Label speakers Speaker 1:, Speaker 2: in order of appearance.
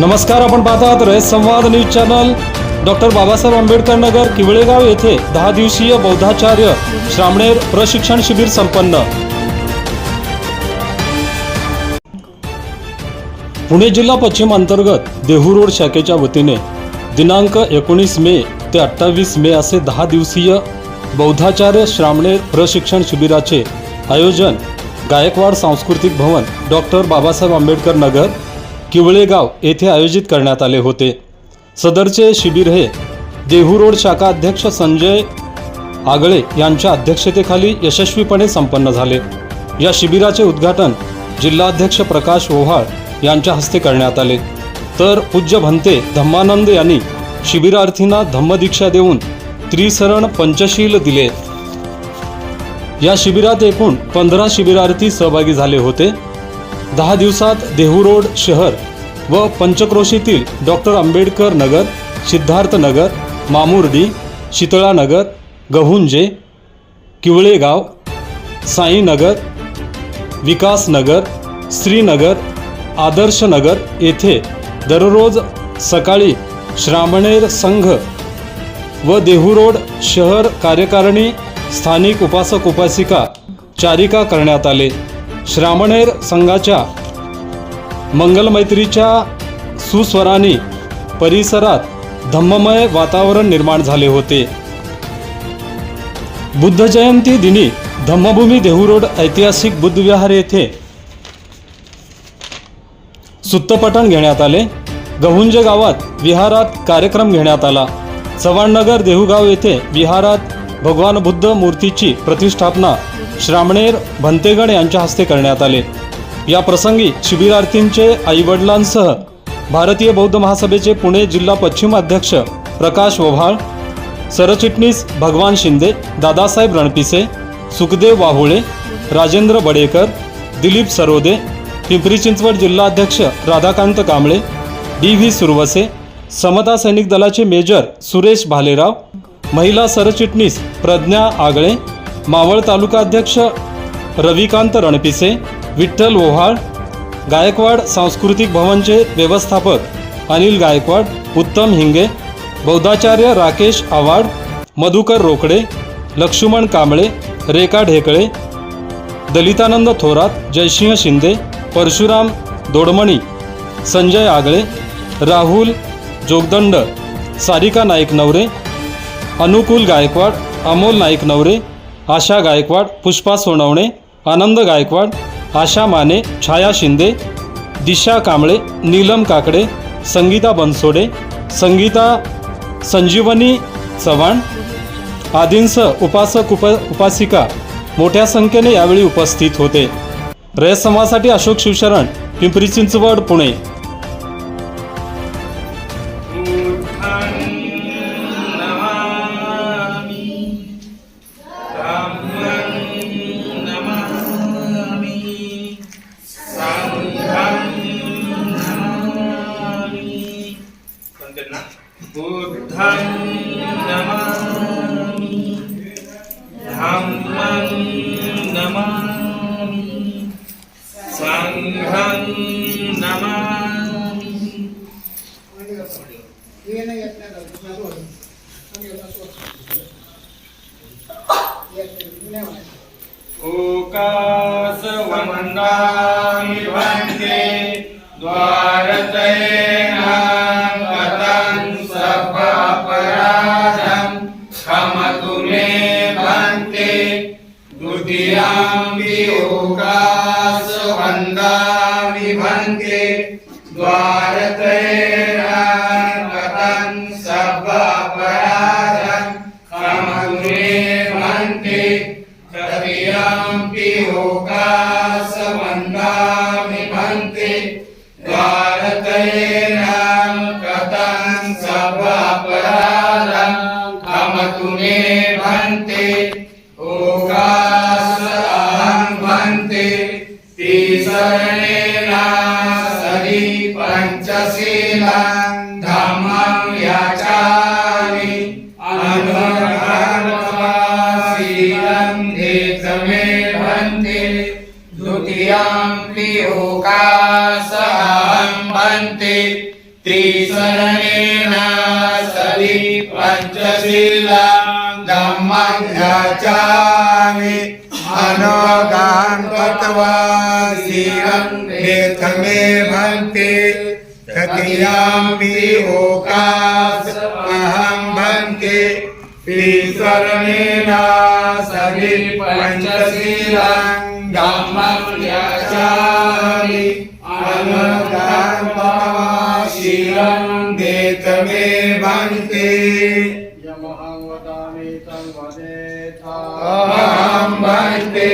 Speaker 1: नमस्कार आपण पाहतात Rayat Samvad news channel. Doctor Babasaheb Ambedkar Nagar Kiwalegaon येथे दहा दिवसीय बौद्धाचार्य श्रामणेर प्रशिक्षण शिबिर संपन्न. पुणे जिल्हा पश्चिम अंतर्गत देहू रोड शाखेच्या वतीने दिनांक एकोणीस मे ते अठ्ठावीस मे असे दहा दिवसीय बौद्धाचार्य श्रामणेर प्रशिक्षण शिबिराचे आयोजन गायकवाड सांस्कृतिक भवन डॉक्टर बाबासाहेब आंबेडकर नगर किवळेगाव येथे आयोजित करण्यात आले होते. सदरचे शिबिर हे देहू रोड शाखा अध्यक्ष संजय आगळे यांच्या अध्यक्षतेखाली यशस्वीपणे संपन्न झाले. या शिबिराचे उद्घाटन जिल्हाध्यक्ष प्रकाश ओव्हाळ यांच्या हस्ते करण्यात आले. तर पूज्य भंते धम्मानंद यांनी शिबिरार्थींना धम्मदीक्षा देऊन त्रिसरण पंचशील दिले. या शिबिरात एकूण पंधरा शिबिरार्थी सहभागी झाले होते. दहा दिवसात देहू रोड शहर व पंचक्रोशीतील डॉक्टर आंबेडकर नगर सिद्धार्थ नगर मामुर्डी शीतळा नगर गहुंजे किवळेगाव साईनगर विकासनगर श्रीनगर आदर्श नगर येथे दररोज सकाळी श्रामणेर संघ व देहू रोड शहर कार्यकारिणी स्थानिक उपासक उपासिका चारिका करण्यात आले. श्रामणेर संघाच्या मंगलमैत्रीच्या सुस्वराने परिसरात धम्ममय वातावरण निर्माण झाले होते. बुद्ध जयंती दिनी धम्मभूमी देहू रोड ऐतिहासिक बुद्धविहार येथे सुत्तपठण घेण्यात आले. गहुंज गावात विहारात कार्यक्रम घेण्यात आला. चव्हाणनगर देहूगाव येथे विहारात भगवान बुद्ध मूर्तीची प्रतिष्ठापना श्रामणेर भंतेगण यांच्या हस्ते करण्यात आले. या प्रसंगी शिबिरार्थींचे आईवडिलांसह भारतीय बौद्ध महासभेचे पुणे जिल्हा पश्चिम अध्यक्ष प्रकाश ओव्हाळ सरचिटणीस भगवान शिंदे दादासाहेब रणपिसे सुखदेव वाहुळे राजेंद्र बडेकर दिलीप सरोदे पिंपरी चिंचवड जिल्हाध्यक्ष राधाकांत कांबळे डी व्ही सुरवसे समता सैनिक दलाचे मेजर सुरेश भालेराव महिला सरचिटणीस प्रज्ञा आगळे मावळ तालुका अध्यक्ष रविकांत रणपिसे विठ्ठल ओव्हाळ गायकवाड सांस्कृतिक भवनचे व्यवस्थापक अनिल गायकवाड उत्तम हिंगे बौद्धाचार्य राकेश आव्हाड मधुकर रोकडे लक्ष्मण कांबळे रेखा ढेकळे दलितानंद थोरात जयसिंह शिंदे परशुराम दोडमणी संजय आगळे राहुल जोगदंड सारिका नाईक नवरे अनुकूल गायकवाड अमोल नाईक नवरे आशा गायकवाड पुष्पा सोनवणे आनंद गायकवाड आशा माने छाया शिंदे दिशा कांबळे नीलम काकडे संगीता बनसोडे संगीता संजीवनी चव्हाण आदींसह उपासक उप उपासिका मोठ्या संख्येने यावेळी उपस्थित होते. रयत समाजासाठी अशोक शिवशरण पिंपरी चिंचवड पुणे.
Speaker 2: नमामि। सङ्घं नमामि। ओकासवन्दा भन्ते द्वारतयेन गतं सभापराधं क्षमतु मे त्रिसरणेन पि पञ्चशीला भन्ते शरणेन कृत्वा शीलं लेखमे भन्ते तृतीयाम्पि ओकास अहं भन्ते ईश्वरेण सदि पञ्चशीलं भन्ते
Speaker 3: यमहं वदामि तं वदेथा.
Speaker 2: अहं भन्ते